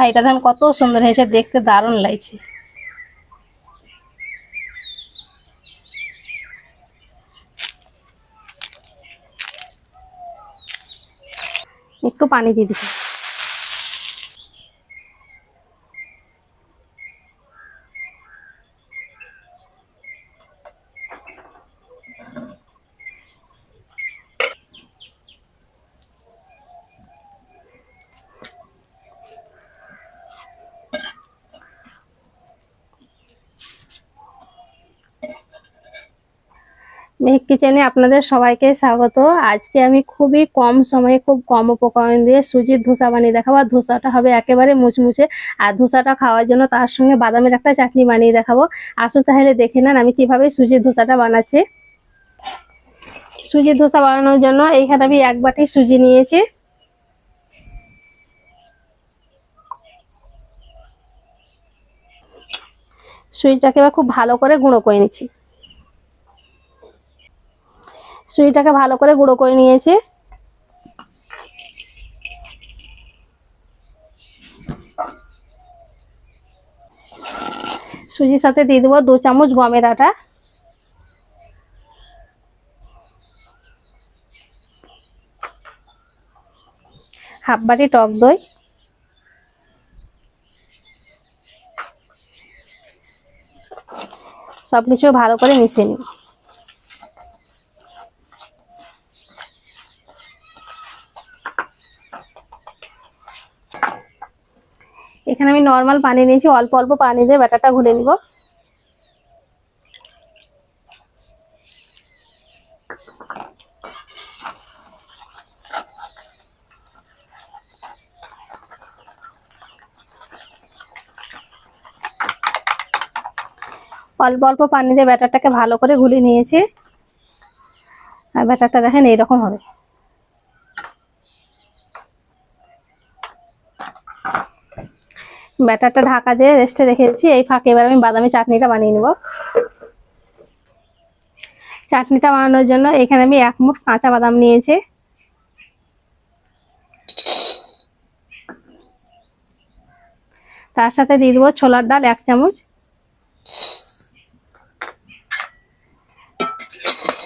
আর এটা ধান কত সুন্দর হয়েছে দেখতে দারুণ লাগছে। একটু পানি দিয়ে দিচ্ছি। মেঘ কিচেনে আপনাদের সবাইকে স্বাগত। আজকে আমি খুবই কম সময়ে খুব কম উপকরণ দিয়ে সুজির ধোসা বানিয়ে দেখাবো। আর ধোসাটা হবে একেবারে মুচমুচে। আর ধোসাটা খাওয়ার জন্য তার সঙ্গে বাদামের একটা চাটনি বানিয়ে দেখাবো। আসুন তাহলে দেখে নেন আমি কীভাবে সুজির ধোসাটা বানাচ্ছি। সুজির ধোসা বানানোর জন্য এইখানে আমি এক বাটি সুজি নিয়েছি। সুজিটাকে এবার খুব ভালো করে গুঁড়ো করে নিচ্ছি। সুজিটাকে ভালো করে গুঁড়ো করে নিয়েছি। সুজির সাথে দিয়ে দেবো দু চামচ গমের আটা। হাফ বাটি টক দই। সবকিছু ভালো করে মিশিয়ে নিব এখানে আমি নর্মাল পানি নিয়েছি, অল্প অল্প পানি দিয়ে ব্যাটারটা ঘুরে নিব। অল্প অল্প পানি দিয়ে ব্যাটারটাকে ভালো করে ঘুলিয়ে নিয়েছি। আর ব্যাটারটা দেখেন এইরকম হবে। ব্যাটারটা ঢাকা দিয়ে রেস্টে রেখেছি এই ফাঁকে এবার আমি বাদামি চাটনিটা বানিয়ে নেব। চাটনিটা বানানোর জন্য এখানে আমি এক মুঠ কাঁচা বাদাম নিয়েছি। তার সাথে দিয়ে দেবো ছোলার ডাল এক চামচ।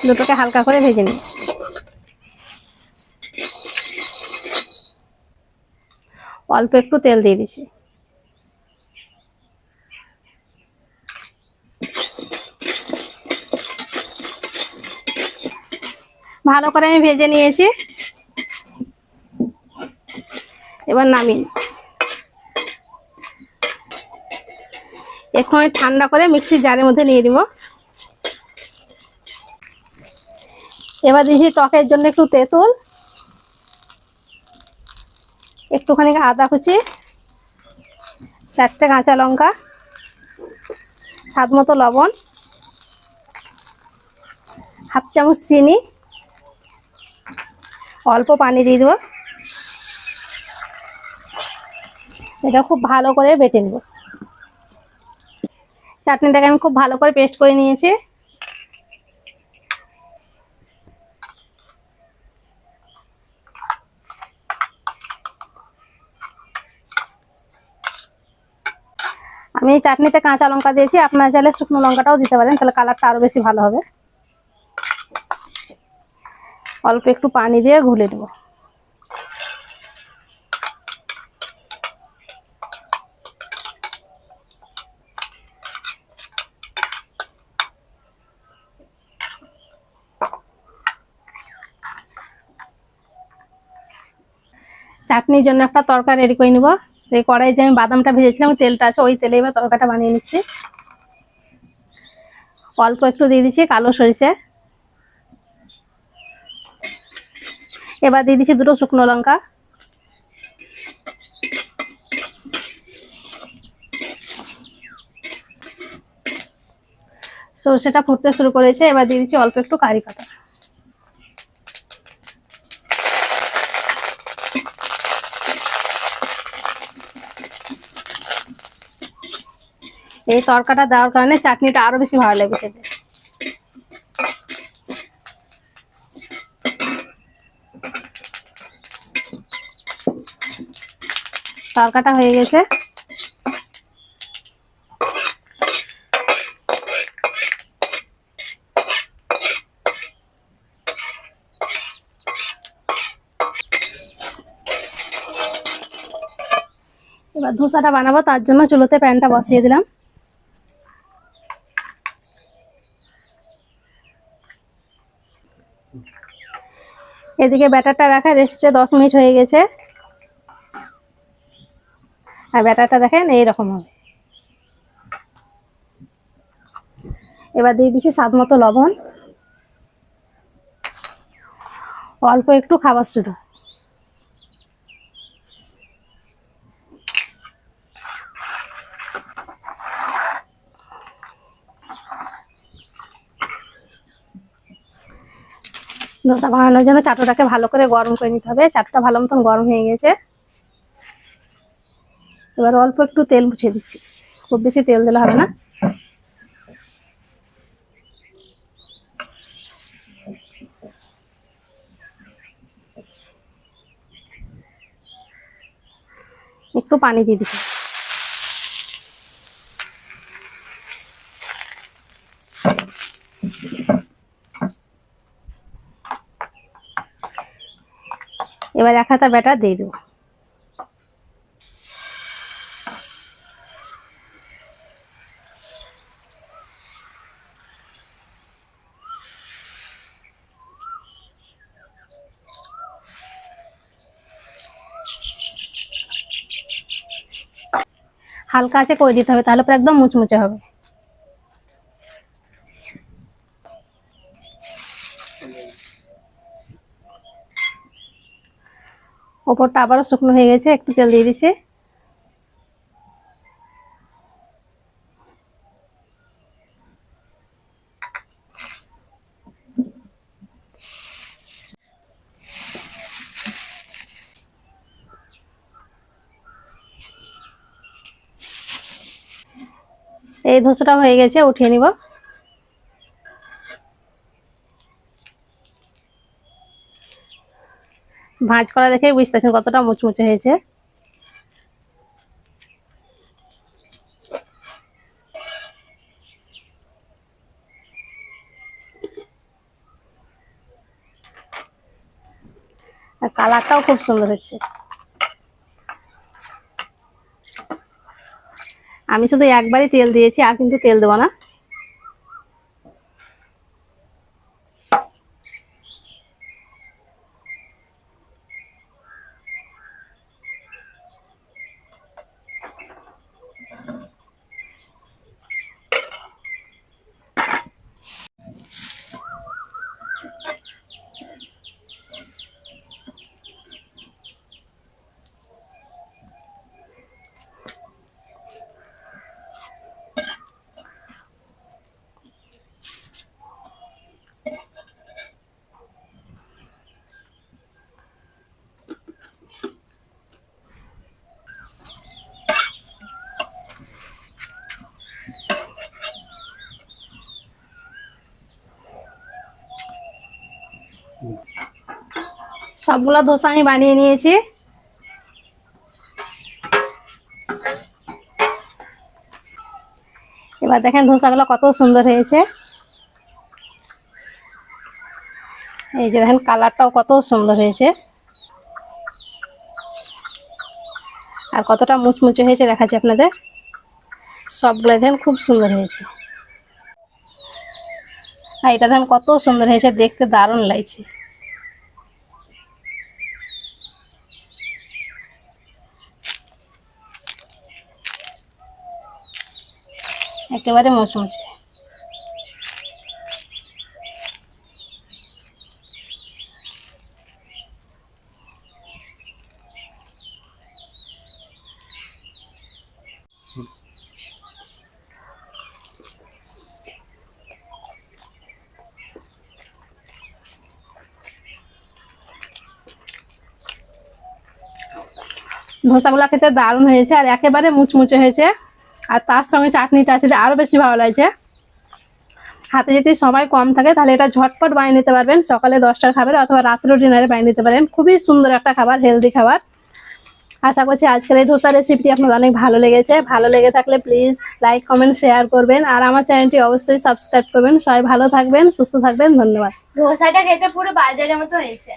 দুটোকে হালকা করে ভেজে নিই। অল্প একটু তেল দিয়ে দিচ্ছি। ভালো করে আমি ভেজে নিয়েছি এবার নামিয়ে নিই। এখন ঠান্ডা করে মিক্সির জারের মধ্যে নিয়ে দিব এবার দিয়েছি টকের জন্য একটু তেঁতুল, একটুখানি আদা কুচি, চারটে কাঁচা লঙ্কা স্বাদ মতো লবণ, হাফ চামচ চিনি অল্প পানি দিয়ে দেবো। এটা খুব ভালো করে বেটে নেব। চাটনিটাকে আমি খুব ভালো করে পেস্ট করে নিয়েছি। আমি চাটনিতে কাঁচা লঙ্কা দিয়েছি। আপনার চাইলে শুকনো লঙ্কাটাও দিতে পারেন, তাহলে কালারটা আরও বেশি ভালো হবে। অল্প একটু পানি দিয়ে ঘুলে দেবো চাটনির জন্য একটা তরকারি রেডি করে নিব। এই কড়াই যে আমি বাদামটা ভেজেছিলাম তেলটা আছে, ওই তেলে এবার তরকাটা বানিয়ে নিচ্ছি। অল্প একটু দিয়ে দিচ্ছি কালো সরিষে। এবার দিয়ে দিচ্ছি দুটো শুকনো লঙ্কা। সরষেটা ফুটতে শুরু করেছে, এবার দিয়ে দিচ্ছি অল্প একটু কারি পাতা এই তরকাটা দেওয়ার কারণে চাটনিটা আরও বেশি ভালো লাগে তরকাটা হয়ে গেছে। এবার ধোসাটা বানাবো, তার জন্য চুলোতে প্যানটা বসিয়ে দিলাম। এদিকে ব্যাটারটা রাখা রেস্টে দশ মিনিট হয়ে গেছে। আর ব্যাটারটা দেখেন এইরকম হবে। এবার দিয়ে দিচ্ছি স্বাদ মতো লবণ। অল্প একটু খাবার সোডা ধোসা বানানোর জন্য চাটুটাকে ভালো করে গরম করে নিতে হবে। চাটুটা ভালো মতন গরম হয়ে গেছে। এবার অল্প একটু তেল মুছিয়ে দিচ্ছি। খুব বেশি তেল দিলে হবে না। একটু পানি দিয়ে দিচ্ছি। এবার এক হাতা ব্যাটার দিয়ে দেবো। হালকা আছে করে দিতে হবে, তাহলে পরে একদম মুচমুচে হবে। ওপরটা আবারও শুকনো হয়ে গেছে, একটু তেল দিয়ে দিচ্ছি। এই ধোসাটা হয়ে গেছে, উঠিয়ে নিব। ভাঁজ করা দেখে বুঝতে পারছেন কতটা মুচমুচে হয়েছে। আর কালারটাও খুব সুন্দর হচ্ছে। আমি শুধু একবারই তেল দিয়েছি আর কিন্তু তেল দেবো না। সবগুলো ধোসা আমি বানিয়ে নিয়েছি। এবার দেখেন ধোসাগুলো কত সুন্দর হয়েছে। এই যে দেখেন কালারটাও কত সুন্দর হয়েছে। আর কতটা মুচমুচে হয়েছে দেখাচ্ছি আপনাদের। সবগুলো দেখেন খুব সুন্দর হয়েছে। আর এটা দেখেন কত সুন্দর হয়েছে, দেখতে দারুণ লাগছে। একেবারে মুচমুচে। ধোসাগুলো খেতে দারুণ হয়েছে আর একেবারে মুচমুচে হয়েছে। আর তার সঙ্গে চাটনিটা আছে আরও বেশি ভালো লাগছে। হাতে যদি সময় কম থাকে, তাহলে এটা ঝটপট বানিয়ে নিতে পারবেন। সকালে দশটার খাবার অথবা রাত্রেও ডিনারে বানিয়ে নিতে পারেন। খুবই সুন্দর একটা খাবার হেলদি খাবার। আশা করছি আজকের এই ধোসা রেসিপিটি আপনাদের অনেক ভালো লেগেছে। ভালো লেগে থাকলে প্লিজ লাইক কমেন্ট শেয়ার করবেন। আর আমার চ্যানেলটি অবশ্যই সাবস্ক্রাইব করবেন। সবাই ভালো থাকবেন, সুস্থ থাকবেন। ধন্যবাদ। ধোসাটা খেতে পুরো বাজারের মতো হয়েছে।